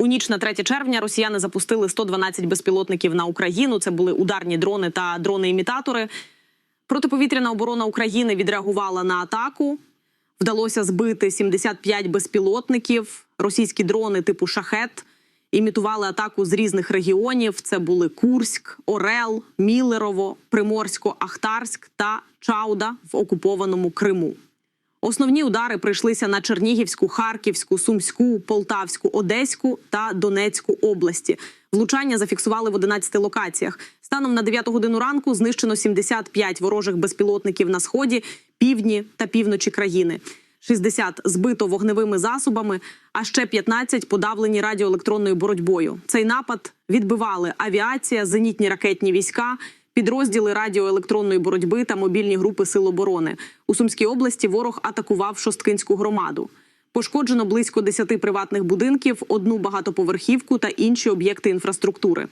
У ніч на 3 червня росіяни запустили 112 безпілотників на Україну. Це були ударні дрони та дрони-імітатори. Протиповітряна оборона України відреагувала на атаку. Вдалося збити 75 безпілотників. Російські дрони типу шахет імітували атаку з різних регіонів. Це були Курськ, Орел, Мілерово, Приморсько, Ахтарськ та Чауда в окупованому Криму. Основні удари прийшлися на Чернігівську, Харківську, Сумську, Полтавську, Одеську та Донецьку області. Влучання зафіксували в 11 локаціях. Станом на 9 годину ранку знищено 75 ворожих безпілотників на сході, півдні та півночі країни. 60 збито вогневими засобами, а ще 15 подавлені радіоелектронною боротьбою. Цей напад відбивали авіація, зенітні ракетні війська, підрозділи радіоелектронної боротьби та мобільні групи Сил оборони. У Сумській області ворог атакував Шосткинську громаду. Пошкоджено близько 10 приватних будинків, одну багатоповерхівку та інші об'єкти інфраструктури.